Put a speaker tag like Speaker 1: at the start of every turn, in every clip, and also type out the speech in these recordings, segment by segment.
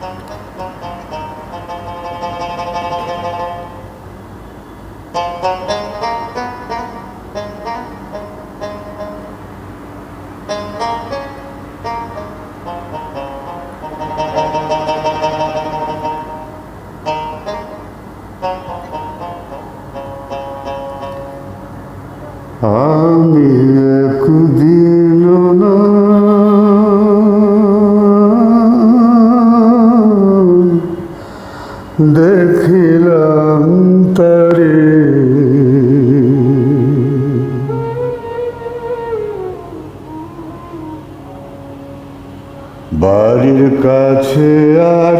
Speaker 1: bum bum bum bum দেখিলাম তারে। বাড়ির কাছে আর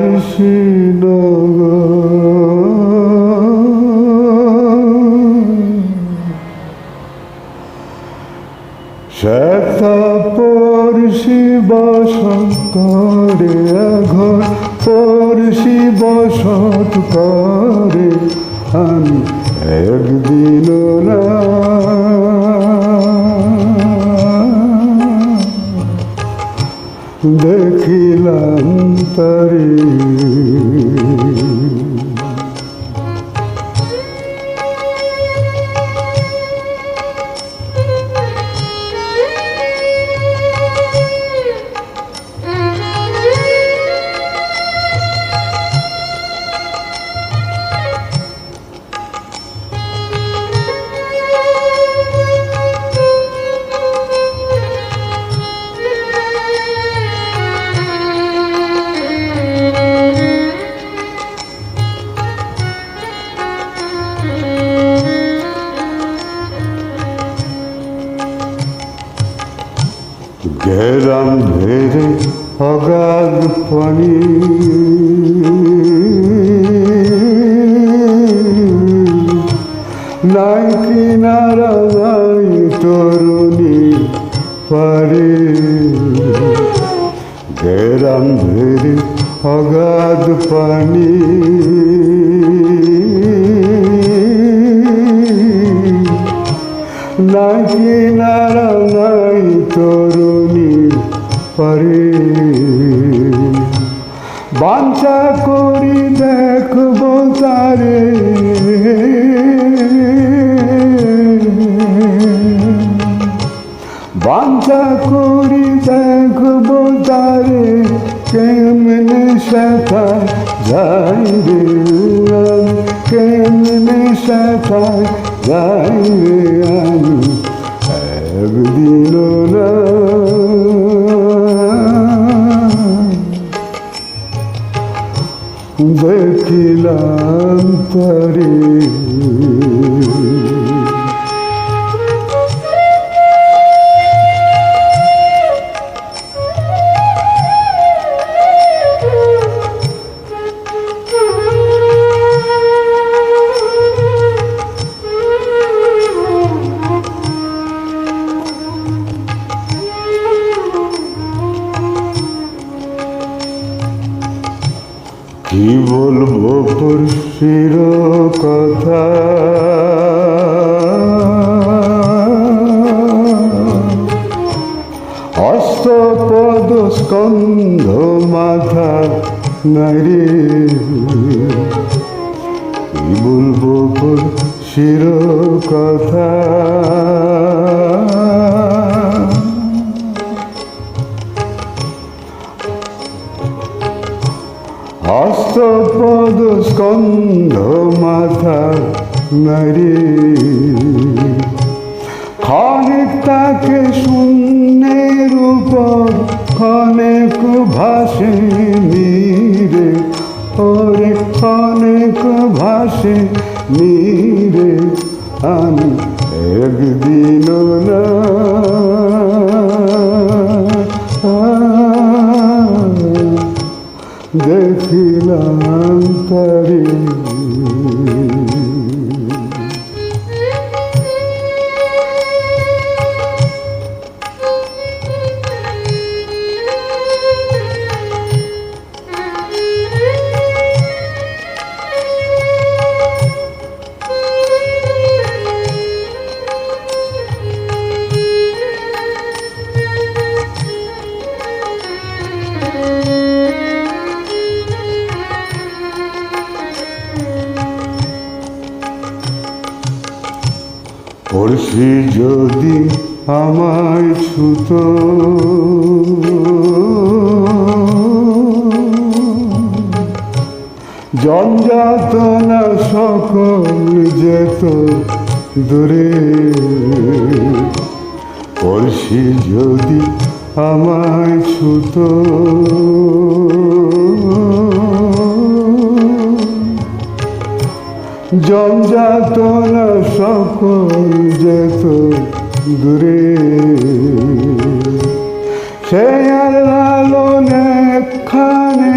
Speaker 1: শ্বেতা পরশি বসত করে ঘর। পরশি বসত করে আমি একদিন দেখিলাম তারে ঘেরাম ঘেরে অগাধ পানি। নাই কিনারা নাই তরুণী পারে। ঘেরাম ঘেরে অগাধ পানি। নাই কিনারা পারে। বাঞ্ছা করি, দেখব তারে। বাঞ্ছা করি, দেখব তারে। কেমনে শেখা যাই রে কেমনে শেখা যাই রে দেখিলাম তারে বলব পরশির কথা অস্তপদ স্কন্ধ মাথা নারী। বলব পরশির কথা স্কন্ধ মাথা নারী। ক্ষণিক তাকে শূন্যের উপর ক্ষণিক ভাসে নীরে ওরে ক্ষণিক ভাসে নীরে আমি একদিন না দেখিলাম তারে। পড়শি যদি আমায় ছুত। জঞ্জাতনা সকল যেত দূরে। পড়শি যদি আমায় ছুত। জঞ্জাতনা সকল যেত দূরে। সে আর লালনে খানে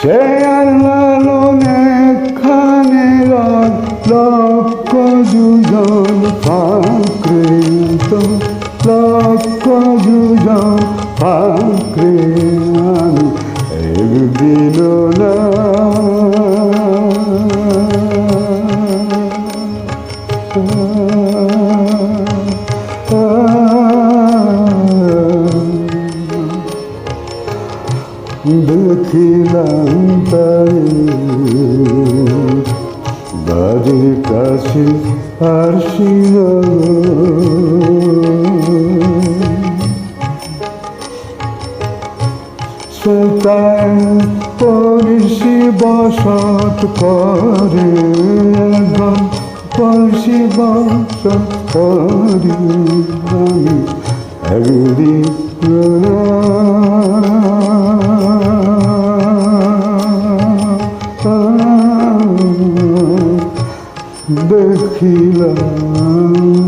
Speaker 1: সে আর লালনে খানে লক্ষ দুজন পাকৃত লক্ষ দুজন পাকৃ দেখিলাম তাই বাড়ির কাছে আর ছিল শ্বেতায় পরিষি বসত করে, একদম বসত করি আমি একদিন দেখিলাম